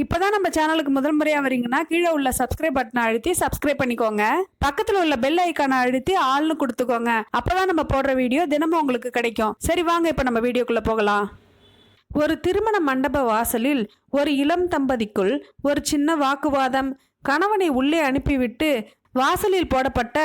இப்போதான் நம்ம சேனலுக்கு முதல் முறையாக வரீங்கன்னா கீழே உள்ள சப்ஸ்கிரைப் பட்டனை அழுத்தி சப்ஸ்கிரைப் பண்ணிக்கோங்க. பக்கத்தில் உள்ள பெல் ஐக்கானை அழுத்தி ஆள்னு கொடுத்துக்கோங்க. அப்போதான் நம்ம போடுற வீடியோ தினமும் உங்களுக்கு கிடைக்கும். சரி வாங்க இப்போ நம்ம வீடியோக்குள்ளே போகலாம். ஒரு திருமண மண்டப வாசலில் ஒரு இளம் தம்பதிக்குள் ஒரு சின்ன வாக்குவாதம். கணவனை உள்ளே அனுப்பிவிட்டு வாசலில் போடப்பட்ட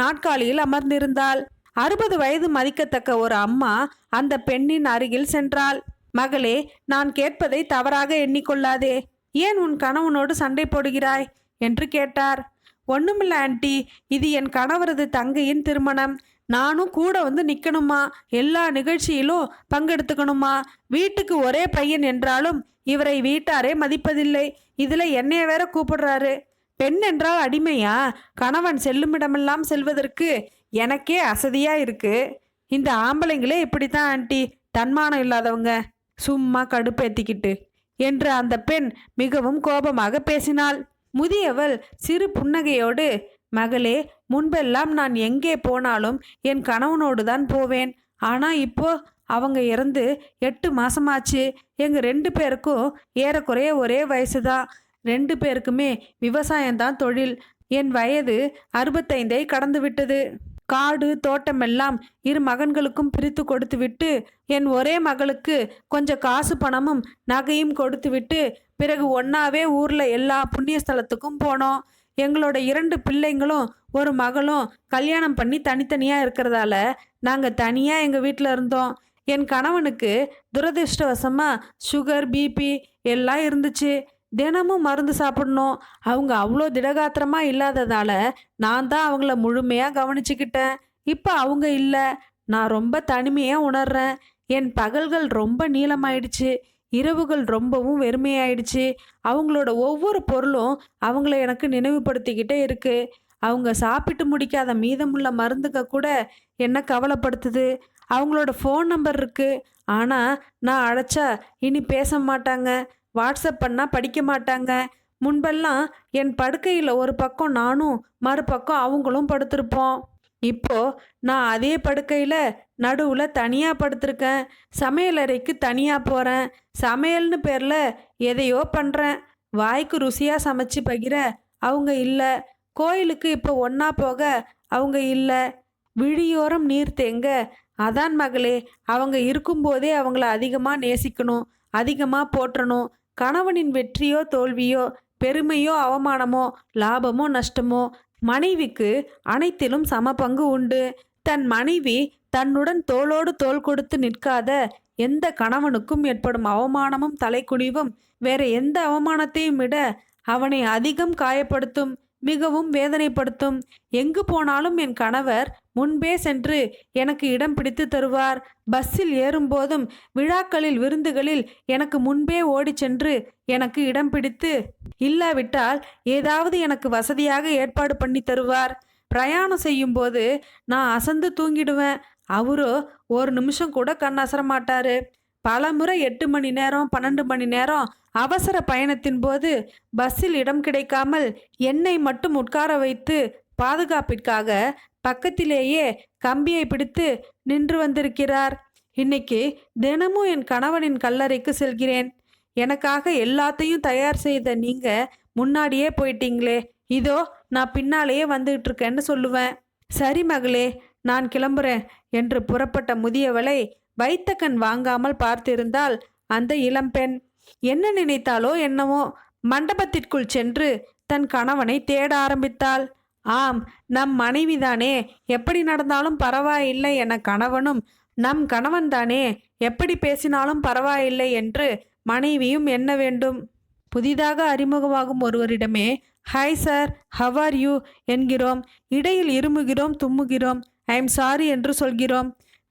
நாட்காலியில் அமர்ந்திருந்தாள். அறுபது வயது மதிக்கத்தக்க ஒரு அம்மா அந்த பெண்ணின் அருகில் சென்றாள். மகளே நான் கேட்பதை தவறாக எண்ணிக்கொள்ளாதே. ஏன் உன் கணவனோடு சண்டை போடுகிறாய்? என்று கேட்டார். ஒண்ணுமில்ல ஆன்ட்டி இது என் கணவரது தங்கையின் திருமணம். நானும் கூட வந்து நிற்கணுமா எல்லா நிகழ்ச்சியிலும் பங்கெடுத்துக்கணுமா? வீட்டுக்கு ஒரே பையன் என்றாலும் இவரை வீட்டாரே மதிப்பதில்லை. இதில் என்னைய வேற கூப்பிடுறாரு. பெண் என்றால் அடிமையா? கணவன் செல்லுமிடமெல்லாம் செல்வதற்கு எனக்கே அசதியா இருக்கு. இந்த ஆம்பளைங்களே இப்படித்தான் ஆன்ட்டி தன்மானம் இல்லாதவங்க. சும்மா கடுப்பேத்திக்கிட்டு. என்று அந்த பெண் மிகவும் கோபமாக பேசினாள். முதியவள் சிறு புன்னகையோடு மகளே முன்பெல்லாம் நான் எங்கே போனாலும் என் கணவனோடு தான் போவேன். ஆனா இப்போ அவங்க இறந்து எட்டு மாசமாச்சு. எங்க ரெண்டு பேருக்கும் ஏறக்குறைய ஒரே வயசு தான் ரெண்டு பேருக்குமே விவசாயம்தான் தொழில். என் வயது அறுபத்தைந்தை கடந்து விட்டது காடு தோட்டமெல்லாம் இரு மகன்களுக்கும் பிரித்து கொடுத்துவிட்டு என் ஒரே மகளுக்கு கொஞ்சம் காசு பணமும் நகையும் கொடுத்துவிட்டு பிறகு ஒன்னாவே ஊர்ல எல்லா புண்ணிய ஸ்தலத்துக்கும் போனோம். எங்களோட இரண்டு பிள்ளைங்களும் ஒரு மகளும் கல்யாணம் பண்ணி தனித்தனியாக இருக்கிறதால நாங்கள் தனியாக எங்கள் வீட்டில் இருந்தோம். என் கணவனுக்கு துரதிருஷ்டவசமாக சுகர் பிபி எல்லாம் இருந்துச்சு. தினமும் மருந்து சாப்பிடணும். அவங்க அவ்வளோ திடகாத்திரமா இல்லாததால நான் தான் அவங்கள முழுமையாக கவனிச்சுக்கிட்டேன். இப்போ அவங்க இல்லை. நான் ரொம்ப தனிமையாக உணர்றேன். என் பகல்கள் ரொம்ப நீளமாயிடுச்சு. இரவுகள் ரொம்பவும் வெறுமையாயிடுச்சு. அவங்களோட ஒவ்வொரு பொருளும் அவங்கள எனக்கு நினைவுபடுத்திக்கிட்டே இருக்கு. அவங்க சாப்பிட்டு முடிக்காத மீதமுள்ள மருந்துங்க கூட என்ன கவலைப்படுத்துது? அவங்களோட ஃபோன் நம்பர் இருக்கு. ஆனால் நான் அழைச்சா இனி பேச மாட்டாங்க. வாட்ஸ்அப் பண்ணால் படிக்க மாட்டாங்க. முன்பெல்லாம் என் படுக்கையில் ஒரு பக்கம் நானும் மறுபக்கம் அவங்களும் படுத்திருப்போம். இப்போ நான் அதே படுக்கையில் நடுவில் தனியாக படுத்திருக்கேன். சமையலறைக்கு தனியாக போகிறேன் சமையல்னு பேரில் எதையோ பண்ணுறேன் வாய்க்கு ருசியாக சமைச்சு பகிர அவங்க இல்லை. கோயிலுக்கு இப்போ ஒன்றா போக அவங்க இல்லை. விழியோரம் நீர் தேங்க. அதான் மகளே அவங்க இருக்கும்போதே அவங்கள அதிகமாக நேசிக்கணும். அதிகமாக போற்றணும். கணவனின் வெற்றியோ தோல்வியோ பெருமையோ அவமானமோ லாபமோ நஷ்டமோ மனைவிக்கு அனைத்திலும் சம பங்கு உண்டு. தன் மனைவி தன்னுடன் தோளோடு தோல் கொடுத்து நிற்காத எந்த கணவனுக்கும் ஏற்படும் அவமானமும் தலைக்குனிவும் வேற எந்த அவமானத்தையும் விட அவனை அதிகம் காயப்படுத்தும். மிகவும் வேதனைப்படுத்தும். எங்கு போனாலும் என் கணவர் முன்பே சென்று எனக்கு இடம் பிடித்து தருவார். பஸ்ஸில் ஏறும்போதும் விழாக்களில் விருந்துகளில் எனக்கு முன்பே ஓடிச் சென்று எனக்கு இடம் பிடித்து இல்லாவிட்டால் ஏதாவது எனக்கு வசதியாக ஏற்பாடு பண்ணி தருவார். பிரயாணம் செய்யும்போது நான் அசந்து தூங்கிடுவேன். அவரோ ஒரு நிமிஷம் கூட கண் அசர பலமுறை பல முறை எட்டு மணி நேரம் பன்னெண்டு மணி நேரம் அவசர பயணத்தின் போது பஸ்ஸில் இடம் கிடைக்காமல் என்னை மட்டும் உட்கார வைத்து பாதுகாப்பிற்காக பக்கத்திலேயே கம்பியை பிடித்து நின்று வந்திருக்கிறார். இன்னைக்கு தினமும் என் கணவனின் கல்லறைக்கு செல்கிறேன். எனக்காக எல்லாத்தையும் தயார் செய்த நீங்க முன்னாடியே போயிட்டீங்களே. இதோ நான் பின்னாலேயே வந்துகிட்டு இருக்கேன்னு சொல்லுவேன். சரி மகளே நான் கிளம்புறேன் என்று புறப்பட்ட முதியவளை வைத்த கண் வாங்காமல் பார்த்திருந்தால் அந்த இளம்பெண் என்ன நினைத்தாலோ என்னவோ மண்டபத்திற்குள் சென்று தன் கணவனை தேட ஆரம்பித்தாள். ஆம் நம் மனைவிதானே எப்படி நடந்தாலும் பரவாயில்லை என கணவனும் நம் கணவன்தானே எப்படி பேசினாலும் பரவாயில்லை என்று மனைவியும் எண்ண வேண்டும். புதிதாக அறிமுகமாகும் ஒருவரிடமே hi sir how are you என்கிறோம். இடையில் இருமுகிறோம் தும்முகிறோம். ஐ எம் சாரி என்று சொல்கிறோம்.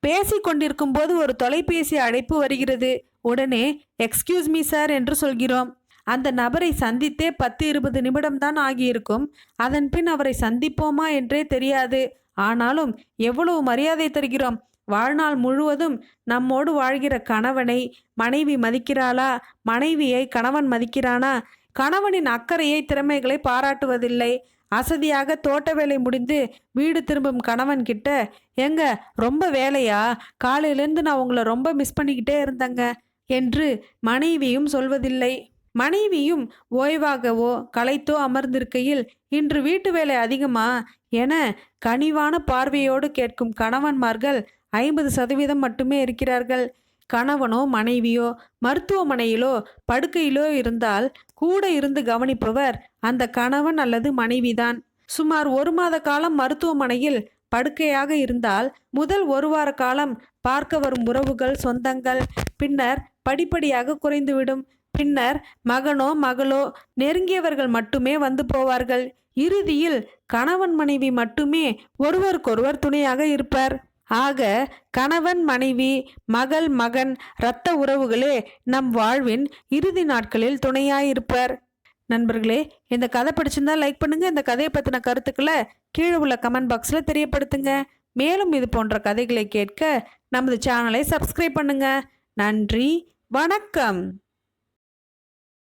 பேசிக் கொண்டிருக்கும் போது ஒரு தொலைபேசி அழைப்பு வருகிறது. உடனே எக்ஸ்கியூஸ் மீ சார் என்று சொல்கிறோம். அந்த நபரை சந்தித்தே பத்து இருபது நிமிடம் தான் ஆகியிருக்கும். அதன் பின் அவரை சந்திப்போமா என்றே தெரியாது. ஆனாலும் எவ்வளவு மரியாதை தருகிறோம். வாழ்நாள் முழுவதும் நம்மோடு வாழ்கிற கணவனை மனைவி மதிக்கிறாளா? மனைவியை கணவன் மதிக்கிறானா? கணவனின் அக்கறையை திறமைகளை பாராட்டுவதில்லை. அசதியாக தோட்ட வேலை முடிந்து வீடு திரும்பும் கணவன் கிட்ட எங்க ரொம்ப வேலையா? காலையிலேருந்து நான் உங்களை ரொம்ப மிஸ் பண்ணிக்கிட்டே இருந்தேங்க என்று மனைவியும் சொல்வதில்லை. மனைவியும் ஓய்வாகவோ களைத்தோ அமர்ந்திருக்கையில் இன்று வீட்டு வேலை அதிகமா என கனிவான பார்வையோடு கேட்கும் கணவன்மார்கள் ஐம்பது சதவீதம் மட்டுமே இருக்கிறார்கள். கணவனோ மனைவியோ மருத்துவமனையிலோ படுக்கையிலோ இருந்தால் கூட இருந்து கவனிப்பவர் அந்த கணவன் அல்லது மனைவிதான். சுமார் ஒரு மாத காலம் மருத்துவமனையில் படுக்கையாக இருந்தால் முதல் ஒரு வார காலம் பார்க்க வரும் உறவுகள் சொந்தங்கள் பின்னர் படிப்படியாக குறைந்துவிடும். பின்னர் மகனோ மகளோ நெருங்கியவர்கள் மட்டுமே வந்து போவார்கள். இறுதியில் கணவன் மனைவி மட்டுமே ஒருவருக்கொருவர் துணையாக இருப்பர். ஆக கணவன் மனைவி மகள் மகன் இரத்த உறவுகளே நம் வாழ்வின் இறுதி நாட்களில் துணையாயிருப்பர். நண்பர்களே இந்த கதை பிடிச்சிருந்தா லைக் பண்ணுங்க. இந்த கதையை பற்றின கருத்துக்களை கீழே உள்ள கமெண்ட் பாக்ஸில் தெரியப்படுத்துங்க. மேலும் இது போன்ற கதைகளை கேட்க நமது சேனலை சப்ஸ்கிரைப் பண்ணுங்க. நன்றி. வணக்கம்.